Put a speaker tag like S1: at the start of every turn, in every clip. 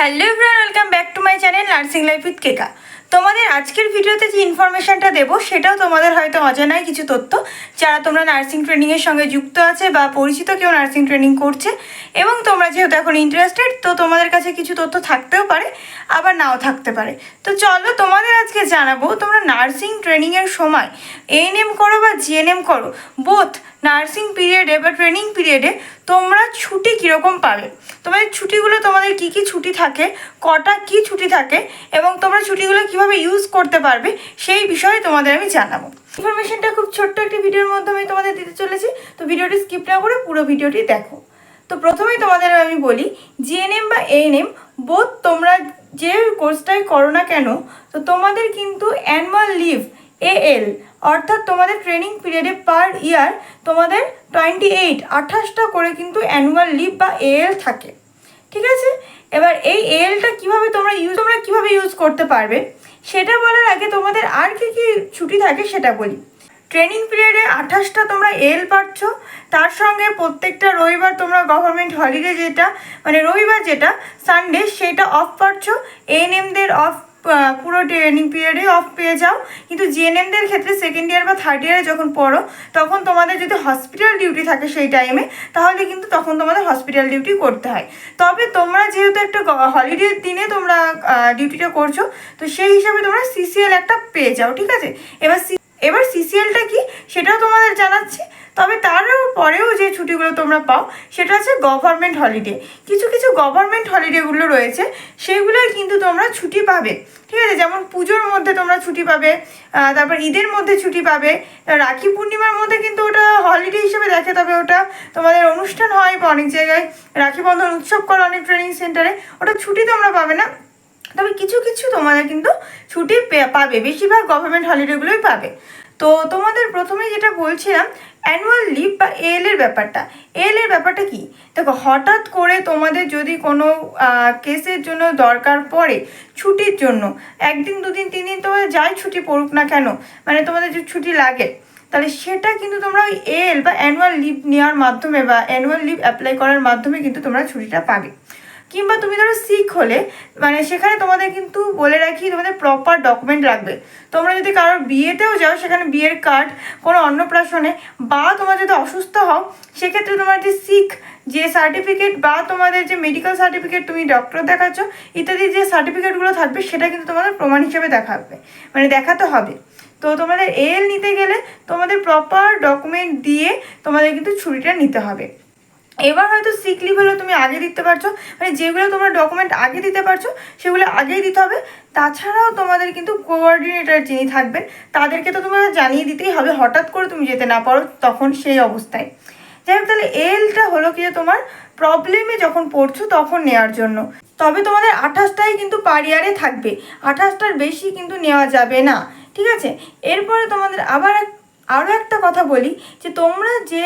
S1: Hello everyone, welcome back to my channel nursing life with Keka. তোমাদের আজকের ভিডিওতে যে ইনফরমেশানটা দেবো, সেটাও তোমাদের হয়তো অজানায় কিছু তথ্য। যারা তোমরা নার্সিং ট্রেনিংয়ের সঙ্গে যুক্ত আছে বা পরিচিত কেউ নার্সিং ট্রেনিং করছে, এবং তোমরা যেহেতু এখন ইন্টারেস্টেড তো তোমাদের কাছে কিছু তথ্য থাকতেও পারে, আবার নাও থাকতে পারে। তো চলো তোমাদের আজকে জানাব, তোমরা নার্সিং ট্রেনিংয়ের সময় এএনএম করো বা জিএনএম করো বোথ নার্সিং পিরিয়ডে বা ট্রেনিং পিরিয়ডে তোমরা ছুটি কীরকম পাবে? তোমাদের ছুটিগুলো তোমাদের কি কি ছুটি থাকে? কটা কি ছুটি থাকে? এবং তোমরা ছুটিগুলো কীভাবে ইউজ করতে পারবে? সেই বিষয়ে তোমাদের আমি জানাব। ইনফরমেশনটা খুব ছোট্ট একটি ভিডিওর মাধ্যমে তোমাদের দিতে চলেছি। তো ভিডিওটি স্কিপ না করে পুরো ভিডিওটি দেখো। তো প্রথমেই তোমাদের আমি বলি জিএনএম বা এএনএম বোধ তোমরা যে কোর্সটাই করো না কেন, তো তোমাদের কিন্তু অ্যানুয়াল লিভ এএল অর্থাৎ তোমাদের ট্রেনিং পিরিয়ডে পার ইয়ার তোমাদের টোয়েন্টি এইট আঠাশটা করে কিন্তু অ্যানুয়াল লিভ বা এএল থাকে। ঠিক আছে? এবার এই এএলটা কীভাবে তোমরা ইউজ তোমরা কীভাবে ইউজ করতে পারবে, সেটা বলার আগে তোমাদের আর কি কি ছুটি থাকে সেটা বলি। ট্রেনিং পিরিয়ডে আঠাশটা তোমরা এল পাচ্ছ, তার সঙ্গে প্রত্যেকটা রবিবার তোমরা গভর্নমেন্ট হলিডে যেটা মানে রবিবার যেটা সানডে সেটা অফ পাচ্ছ এএনএমদের অফ পুরো ট্রেনিং পিরিয়ডে অফ পেয়ে যাও। কিন্তু জিএনএমদের ক্ষেত্রে সেকেন্ড ইয়ার বা থার্ড ইয়ারে যখন পড়ো, তখন তোমাদের যদি হসপিটাল ডিউটি থাকে সেই টাইমে তাহলে কিন্তু তখন তোমাদের হসপিটাল ডিউটি করতে হয়। তবে তোমরা যেহেতু একটা হলিডের দিনে তোমরা ডিউটিটা করছ, তো সেই হিসাবে তোমরা সিসিএল একটা পেয়ে যাও, ঠিক আছে? এবার এবার সিসিএলটা কি? সেটাও তোমাদের জানাচ্ছি। তবে তারও পরেও যে ছুটিগুলো তোমরা পাও, সেটা হচ্ছে গভর্নমেন্ট হলিডে কিছু কিছু গভর্নমেন্ট হলিডেগুলো রয়েছে সেগুলোই কিন্তু তোমরা ছুটি পাবে। ঠিক আছে? যেমন পুজোর মধ্যে তোমরা ছুটি পাবে তারপর ঈদের মধ্যে ছুটি পাবে। রাখি পূর্ণিমার মধ্যে কিন্তু ওটা হলিডে হিসেবে দেখে, তবে ওটা তোমাদের অনুষ্ঠান হয় অনেক জায়গায়। রাখি বন্ধন উৎসব করে অনেক ট্রেনিং সেন্টারে ওটা ছুটি তোমরা পাবে না। তবে কিছু কিছু তোমাদের কিন্তু ছুটি পাবে। বেশিরভাগ গভর্নমেন্ট হলিডেগুলোই পাবে। তো তোমাদের প্রথমে যেটা বলছিলাম অ্যানুয়াল লিভ বা এল এর ব্যাপারটা। এল এর ব্যাপারটা কি? দেখো, হঠাৎ করে তোমাদের যদি কোনো কেসের জন্য দরকার পড়ে ছুটির জন্য, একদিন, দুদিন, তিন দিন তোমাদের যাই ছুটি পড়ুক না কেন মানে তোমাদের যে ছুটি লাগে, তাহলে সেটা কিন্তু তোমরা ওই এল বা অ্যানুয়াল লিভ নেওয়ার মাধ্যমে বা অ্যানুয়াল লিভ অ্যাপ্লাই করার মাধ্যমে কিন্তু তোমরা ছুটিটা পাবে। কিংবা তুমি ধরো সিক হলে মানে সেখানে তোমাদের কিন্তু বলে রাখি তোমাদের প্রপার ডকুমেন্ট লাগবে। তোমরা যদি কারোর বিয়েতেও যাও, সেখানে বিয়ের কার্ড কোনো অন্নপ্রাশনে, বা তোমরা যদি অসুস্থ হও, সেক্ষেত্রে তোমার যে সিক যে সার্টিফিকেট বা তোমাদের যে মেডিকেল সার্টিফিকেট তুমি ডক্টর দেখাচ্ছ, ইত্যাদি যে সার্টিফিকেটগুলো থাকবে, সেটা কিন্তু তোমাদের প্রমাণ হিসেবে দেখাবে। মানে দেখাতে হবে। তো তোমাদের এল নিতে গেলে তোমাদের প্রপার ডকুমেন্ট দিয়ে তোমাদের কিন্তু ছুটিটা নিতে হবে। এবার হয়তো সিক লিভ হলেও তুমি আগে দিতে পারছ মানে যেগুলো তোমরা ডকুমেন্ট আগে দিতে পারছ, সেগুলো আগেই দিতে হবে। তাছাড়াও তোমাদের কিন্তু কোঅর্ডিনেটর যিনি থাকবেন, তাদেরকে তো তোমাদের জানিয়ে দিতেই হবে, হঠাৎ করে তুমি যেতে না পারো, তখন সেই অবস্থায়। যাই হোক তাহলে এলটা হলো কি তোমার প্রবলেমে যখন পড়ছো তখন নেওয়ার জন্য। তবে তোমাদের আঠাশটাই কিন্তু পার ইয়ারে থাকবে, আঠাশটার বেশি কিন্তু নেওয়া যাবে না, ঠিক আছে? এরপরে তোমাদের আবার এক আরও একটা কথা বলি, যে তোমরা যে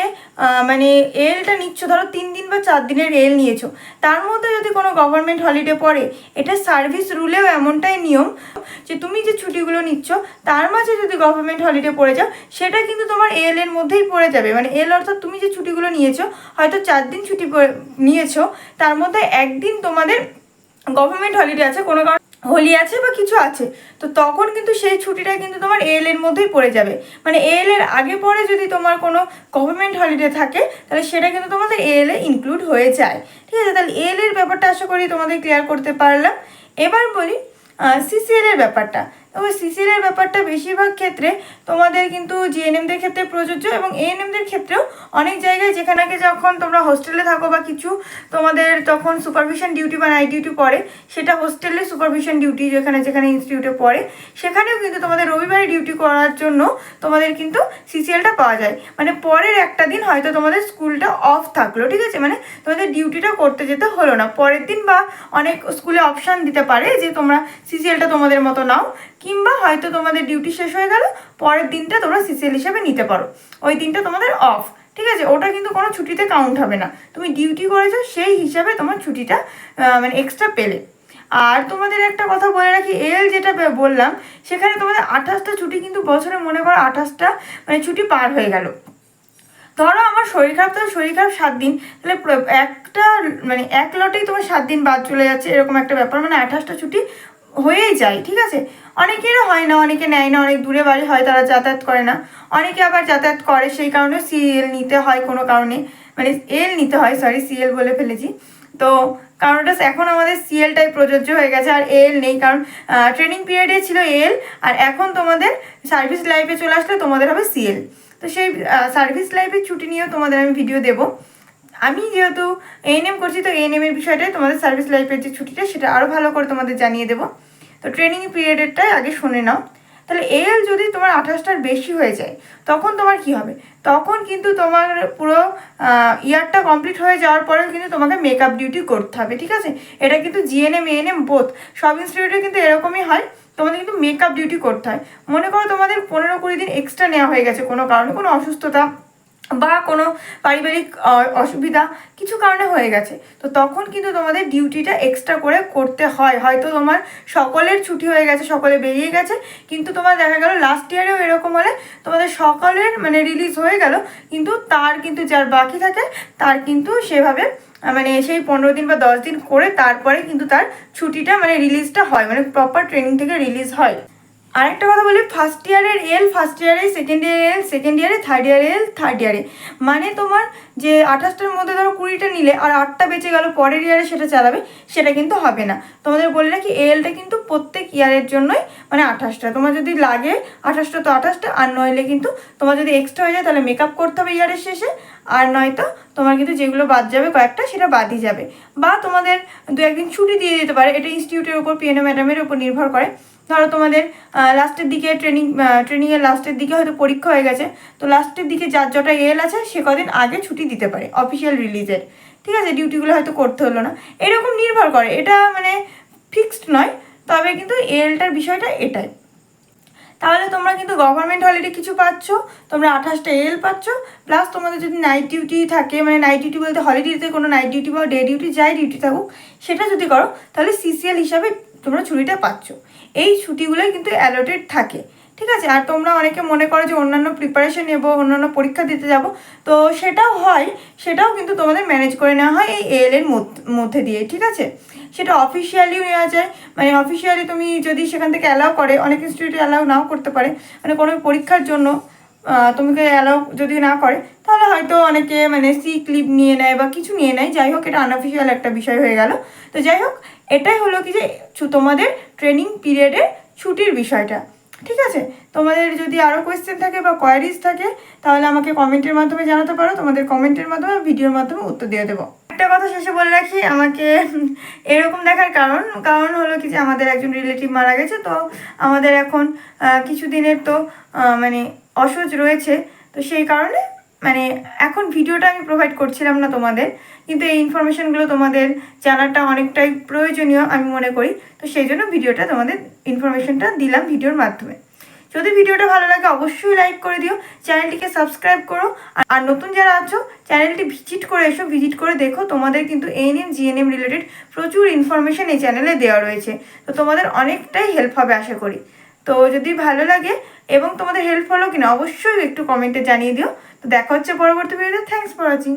S1: মানে এলটা নিচ্ছ, ধরো তিন দিন বা চার দিনের এল নিয়েছো, তার মধ্যে যদি কোনো গভর্নমেন্ট হলিডে পড়ে, এটা সার্ভিস রুলেও এমনটাই নিয়ম যে তুমি যে ছুটিগুলো নিচ্ছ, তার মাঝে যদি গভর্নমেন্ট হলিডে পড়ে যাও, সেটা কিন্তু তোমার এল এর মধ্যেই পড়ে যাবে। মানে এল অর্থাৎ তুমি যে ছুটিগুলো নিয়েছো, হয়তো চার দিন ছুটি নিয়েছো, তার মধ্যে একদিন তোমাদের গভর্নমেন্ট হলিডে আছে, কোনো কারণ হোলি আছে বা কিছু আছে, তো তখন কিন্তু সেই ছুটিটা কিন্তু তোমার এল এর মধ্যেই পড়ে যাবে। মানে এল এর আগে পরে যদি তোমার কোনো গভর্নমেন্ট হলিডে থাকে, তাহলে সেটা কিন্তু তোমাদের এল এ ইনক্লুড হয়ে যায়। ঠিক আছে, তাহলে এল এর ব্যাপারটা আশা করি তোমাদের ক্লিয়ার করতে পারলাম। এবার বলি সিসিএল এর ব্যাপারটা। তবে সিসিএল এর ব্যাপারটা বেশিরভাগ ক্ষেত্রে তোমাদের কিন্তু জিএনএমদের ক্ষেত্রে প্রযোজ্য এবং এএনএমদের ক্ষেত্রেও অনেক জায়গায় যেখানে যখন তোমরা হোস্টেলে থাকো বা কিছু, তোমাদের তখন সুপারভিশন ডিউটি বা নাইট ডিউটি পড়ে, সেটা হোস্টেলে সুপারভিশন ডিউটি যেখানে যেখানে ইনস্টিটিউটে পড়ে, সেখানেও কিন্তু তোমাদের রবিবারে ডিউটি করার জন্য তোমাদের কিন্তু সিসিএলটা পাওয়া যায়। মানে পরের একটা দিন হয়তো তোমাদের স্কুলটা অফ থাকল, ঠিক আছে? মানে তোমাদের ডিউটিটা করতে যেতে হলো না। পরের দিন বা অনেক স্কুলে অপশান দিতে পারে যে তোমরা সিসিএলটা তোমাদের মতো নাও। কিংবা হয়তো তোমাদের ডিউটি শেষ হয়ে গেল, পরের দিনটা তোমরা সিসিএল হিসেবে নিতে পারো। ওই দিনটা তোমাদের অফ ঠিক আছে? ওটা কিন্তু কোনো ছুটিতে কাউন্ট হবে না। তুমি ডিউটি করেছ, সেই হিসাবে তোমার ছুটিটা মানে এক্সট্রা পেলে। আর তোমাদের একটা কথা বলে রাখি এল যেটা বললাম, সেখানে তোমাদের আঠাশটা ছুটি কিন্তু বছরে মনে করো আঠাশটা মানে ছুটি পার হয়ে গেল। ধরো আমার শরীর খারাপ তো শরীর খারাপ সাত দিন, তাহলে একটা মানে এক লটেই তোমার সাত দিন বাদ চলে যাচ্ছে, এরকম একটা ব্যাপার। মানে আঠাশটা ছুটি হয়েই যায়, ঠিক আছে? অনেকেরও হয় না, অনেকে নেয় না, অনেক দূরে বাড়ি হয়, তারা যাতায়াত করে না। অনেকে আবার যাতায়াত করে সেই কারণে সিএল নিতে হয় কোনো কারণে। মানে এল নিতে হয় সরি সিএল বলে ফেলেছি। তো কারণটা এখন আমাদের সিএলটাই প্রযোজ্য হয়ে গেছে, আর এল নেই। কারণ ট্রেনিং পিরিয়ডে ছিল এল আর এখন তোমাদের সার্ভিস লাইফে চলে আসলে তোমাদের হবে সিএল তো সেই সার্ভিস লাইফের ছুটি নিয়েও তোমাদের আমি ভিডিও দেবো। আমি যেহেতু এএনএম করছি, তো এএনএম এর বিষয়টাই তোমাদের সার্ভিস লাইফের যে ছুটিটা, সেটা আরও ভালো করে তোমাদের জানিয়ে দেবো। তো ট্রেনিং পিরিয়ডেরটাই আগে শুনে নাও। তাহলে এল যদি তোমার আঠাশটার বেশি হয়ে যায়, তখন তোমার কি হবে? তখন কিন্তু তোমার পুরো ইয়ারটা কমপ্লিট হয়ে যাওয়ার পরেও কিন্তু তোমাকে মেকআপ ডিউটি করতে হবে, ঠিক আছে? এটা কিন্তু জিএনএম এএনএম বোথ সব ইনস্টিটিউটে কিন্তু এরকমই হয়, তোমাদের কিন্তু মেকআপ ডিউটি করতে হয়। মনে করো তোমাদের পনেরো কুড়ি দিন এক্সট্রা নেওয়া হয়ে গেছে, কোনো কারণে কোনো অসুস্থতা বা কোনো পারিবারিক অসুবিধা কিছু কারণে হয়ে গেছে। তো তখন কিন্তু তোমাদের ডিউটিটা এক্সট্রা করে করতে হয়। হয়তো তোমার সকলের ছুটি হয়ে গেছে, সকলে বেরিয়ে গেছে, কিন্তু তোমার দেখা গেল লাস্ট ইয়ারেও এরকম হলে তোমাদের সকলের মানে রিলিজ হয়ে গেল, কিন্তু তার কিন্তু যার বাকি থাকে, তার কিন্তু সেভাবে মানে সেই পনেরো দিন বা দশ দিন করে তারপরে কিন্তু তার ছুটিটা মানে রিলিজটা হয় মানে প্রপার ট্রেনিং থেকে রিলিজ হয়। আরেকটা কথা বলি ফার্স্ট ইয়ারের এল ফার্স্ট ইয়ারে সেকেন্ড ইয়ারে এল সেকেন্ড ইয়ারে থার্ড ইয়ারে এল থার্ড ইয়ারে মানে তোমার যে আঠাশটার মধ্যে ধরো কুড়িটা নিলে আর আটটা বেঁচে গেল পরের ইয়ারে সেটা চালাবে, সেটা কিন্তু হবে না। তোমাদের বলে রাখি এলটা কিন্তু প্রত্যেক ইয়ারের জন্যই মানে আঠাশটা। তোমার যদি লাগে আঠাশটা, তো আঠাশটা, আর নইলে কিন্তু তোমার যদি এক্সট্রা হয়ে যায়, তাহলে মেকআপ করতে হবে ইয়ারের শেষে। আর নয়তো তোমার কিন্তু যেগুলো বাদ যাবে কয়েকটা, সেটা বাদই যাবে। বা তোমাদের দু একদিন ছুটি দিয়ে দিতে পারে, এটা ইনস্টিটিউটের উপর পিএনও ম্যাডামের উপর নির্ভর করে। ধরো তোমাদের লাস্টের দিকে ট্রেনিং ট্রেনিংয়ের লাস্টের দিকে হয়তো পরীক্ষা হয়ে গেছে। তো লাস্টের দিকে যার যটা এল আছে, সে কদিন আগে ছুটি দিতে পারে অফিসিয়াল রিলিজের ঠিক আছে ডিউটিগুলো হয়তো করতে হলো না। এরকম নির্ভর করে, এটা মানে ফিক্সড নয়, তবে কিন্তু এলটার বিষয়টা এটাই। তাহলে তোমরা কিন্তু গভর্নমেন্ট হলিডে কিছু পাচ্ছ, তোমরা আঠাশটা এল পাচ্ছ প্লাস তোমাদের যদি নাইট ডিউটি থাকে মানে নাইট ডিউটি বলতে হলিডেতে কোনো নাইট ডিউটি বা ডে ডিউটি যাই ডিউটি থাকুক, সেটা যদি করো, তাহলে সিসিএল হিসাবে তোমরা ছুটিটা পাচ্ছ। এই ছুটিগুলোই কিন্তু অ্যালোটেড থাকে। ঠিক আছে, আর তোমরা অনেকে মনে করো যে অন্যান্য প্রিপারেশন নেব, অন্যান্য পরীক্ষা দিতে যাব, তো সেটাও হয়, সেটাও কিন্তু তোমাদের ম্যানেজ করে নেওয়া হয় এই এল এর মধ্যে দিয়ে, ঠিক আছে? সেটা অফিসিয়ালিও নেওয়া যায় মানে অফিসিয়ালি তুমি যদি সেখান থেকে অ্যালাউ করে, অনেক ইনস্টিটিউটে অ্যালাউ নাও করতে পারে মানে কোনো পরীক্ষার জন্য তোমাকে অ্যালাউ যদি না করে, তাহলে হয়তো অনেকে মানে সি ক্লিপ নিয়ে নেয় বা কিছু নিয়ে নেয়, যাই হোক, এটা আনঅফিসিয়াল একটা বিষয় হয়ে গেল। তো যাই হোক, এটাই হলো কি যে, তোমাদের ট্রেনিং পিরিয়ডের ছুটির বিষয়টা। ঠিক আছে? তোমাদের যদি আরও কোয়েশ্চেন থাকে বা কোয়ারিজ থাকে, তাহলে আমাকে কমেন্টের মাধ্যমে জানাতে পারো। তোমাদের কমেন্টের মাধ্যমে ভিডিওর মাধ্যমে উত্তর দিয়ে দেবো। একটা কথা শেষে বলে রাখি, আমাকে এরকম দেখার কারণ কারণ হলো কি যে আমাদের একজন রিলেটিভ মারা গেছে, তো আমাদের এখন কিছু দিনের তো মানে অসুচ রয়েছে, তো সেই কারণে মানে এখন ভিডিওটা আমি প্রোভাইড করছিলাম না তোমাদের, কিন্তু এই ইনফরমেশনগুলো তোমাদের জানাটা অনেকটাই প্রয়োজনীয় আমি মনে করি। তো সেই জন্য ভিডিওটা তোমাদের ইনফরমেশনটা দিলাম ভিডিওর মাধ্যমে। যদি ভিডিওটা ভালো লাগে অবশ্যই লাইক করে দিও, চ্যানেলটিকে সাবস্ক্রাইব করো, আর- নতুন যারা আছো, চ্যানেলটি ভিজিট করে এসো ভিজিট করে দেখো, তোমাদের কিন্তু এএনএম জিএনএম রিলেটেড প্রচুর ইনফরমেশন এই চ্যানেলে দেওয়া রয়েছে। তো তোমাদের অনেকটাই হেল্প হবে আশা করি। তো যদি ভালো লাগে এবং তোমাদের হেল্প হলো কিনা অবশ্যই একটু কমেন্টে জানিয়ে দিও। তো দেখা হচ্ছে পরবর্তী ভিডিওতে থ্যাংকস ফর ওয়াচিং